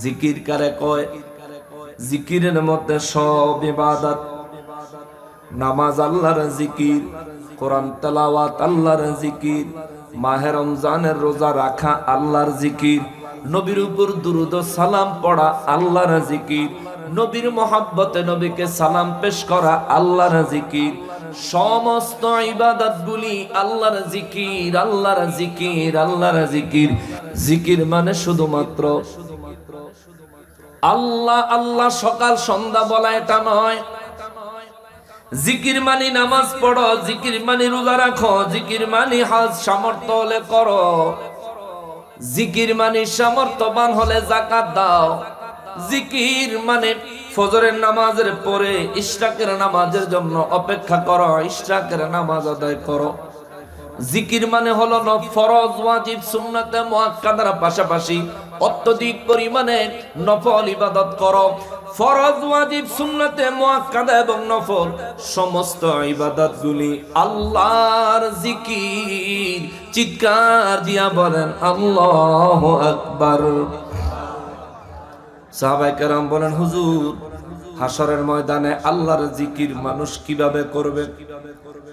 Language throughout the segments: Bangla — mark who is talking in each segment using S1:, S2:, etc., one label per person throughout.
S1: জিকির কারে কয়, জিকিরের মধ্যে সব ইবাদত। নামাজ আল্লাহর জিকির, কোরআন তেলাওয়াত আল্লাহর জিকির, মাহে রমজানের রোজা রাখা আল্লাহর জিকির, নবীর উপর দুরুদ সালাম পড়া আল্লাহর জিকির, নবীর মহাব্বতে নবীকে সালাম পেশ করা আল্লাহর জিকির, সমস্ত ইবাদত গুলি আল্লাহর জিকির আল্লাহর জিকির আল্লাহর জিকির। জিকির মানে শুধুমাত্র আল্লাহ আল্লাহ সকাল সন্ধ্যা বলা এটা নয়। জিকির মানি নামাজ পড়ো, জিকির মানি রোজা রাখো, জিকির মানি হাজ সামর্থ্য হলে করো। জিকির মানি সামর্থ্যবান হলে জাকাত দাও। জিকির মানে ফজরের নামাজের পরে ইশরাকের নামাজের জন্য অপেক্ষা করো, ইশরাকের নামাজ আদায় করো। জিকির মানে হলো ফরজ, ওয়াজিব, সুন্নাতে মুআক্কাদার পাশাপাশি অত্যধিক পরিমাণে নফল ইবাদত করো। ফরজ, ওয়াজিব, সুন্নাতে মুআক্কাদা এবং নফল, সমস্ত ইবাদতগুলি আল্লাহর জিকির, চিৎকার দিয়া বলেন, আল্লাহু আকবার। সাহাবাই কেরাম বলেন, হুজুর হাসরের ময়দানে আল্লাহর জিকির মানুষ কীভাবে করবে?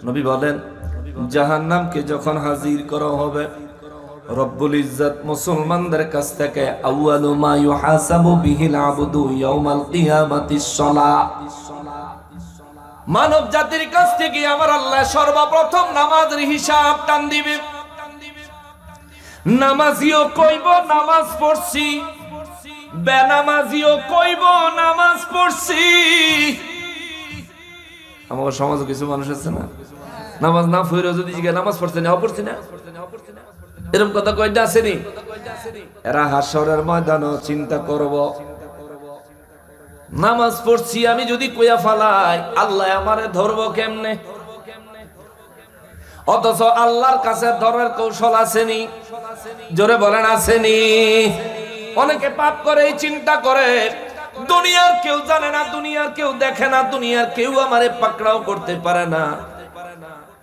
S1: নবী বলেন, জাহান্নামকে যখন হাজির করা হবে রব্বুল ইজ্জত মুসলমানদের কাছ থেকে আউয়ালু মা ইউহাসাবু বিহিল আবদু ইয়াউমাল কিয়ামাতিস সালাহ মানব জাতির কাছ থেকে আমার আল্লাহ সর্বপ্রথম নামাজের হিসাব টান দিবে। নামাজিও কইব, নামাজ পড়ছি। বেনামাজিও কইব, নামাজ পড়ছি। আমার সমাজে কিছু মানুষ আছে না? নামাজ না ফিরে যদি নামাজ পড়ছে না পড়ছি না? এরকম কথা কয়টা আসেনি? এরা হাসরের ময়দান চিন্তা করব। নামাজ পড়ছি, আমি যদি কইয়া ফালাই, আল্লাহ আমারে ধরবো কেমনে? অথচ আল্লাহর কাছে ধরার কৌশল আসেনি। জোরে বলেন, আসেনি। অনেকে পাপ করে, এই চিন্তা করে। দুনিয়ার কেউ জানে না, দুনিয়ার কেউ দেখে না, দুনিয়ার কেউ আমারে পাকড়াও করতে পারে না।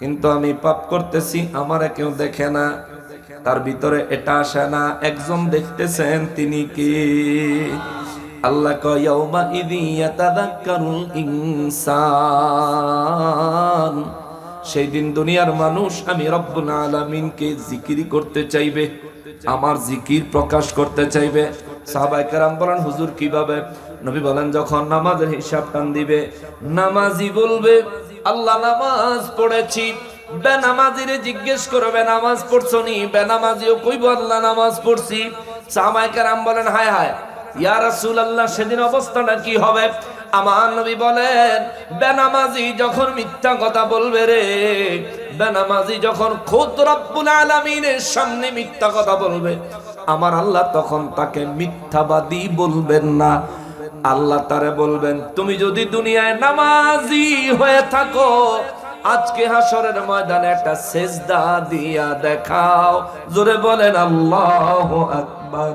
S1: কিন্তু আমি পাপ করতেছি, আমারে কেউ দেখে না। তার ভিতরে এটা আসে না। একজন দেখতেছেন, তিনি কি? আল্লাহ কয়, ইয়াউমা ইদি ইয়াতাযাক্কারুল ইনসান। সেই দিন দুনিয়ার মানুষ, আমি রব্বুল আলামিনকে জিকির করতে চাইবে, আমার জিকির প্রকাশ করতে চাইবে। সাহাবাই কেরাম বলেন, হুজুর, কীভাবে? নবী বলেন, যখন নামাজের হিসাব টান দিবে, নামাজি বলবে, আল্লাহ নামাজ পড়েছি। বেনামাজিরে জিজ্ঞেস করবে নামাজ পড়ছো নি? বেনামাজিও কইব, আল্লাহ নামাজ পড়ছি। সাহাবাই কেরাম বলেন, হায় হায়, ইয়া সেদিন অবস্থাটা কি হবে? আমার নবী বলেন, বেনামাজি যখন মিথ্যা কথা বলবে রে, বেনামাজি যখন খুদ রব্বুল আলামিনের সামনে মিথ্যা কথা বলবে, আমার আল্লাহ তখন তাকে মিথ্যাবাদী বলবেন না। আল্লাহ তারে বলবেন, তুমি যদি দুনিয়ায় নামাজি হয়ে থাকো আজকে হাসরের ময়দানে একটা সেজদা দিয়া দেখাও। জোরে বলেন আল্লাহ আকবার।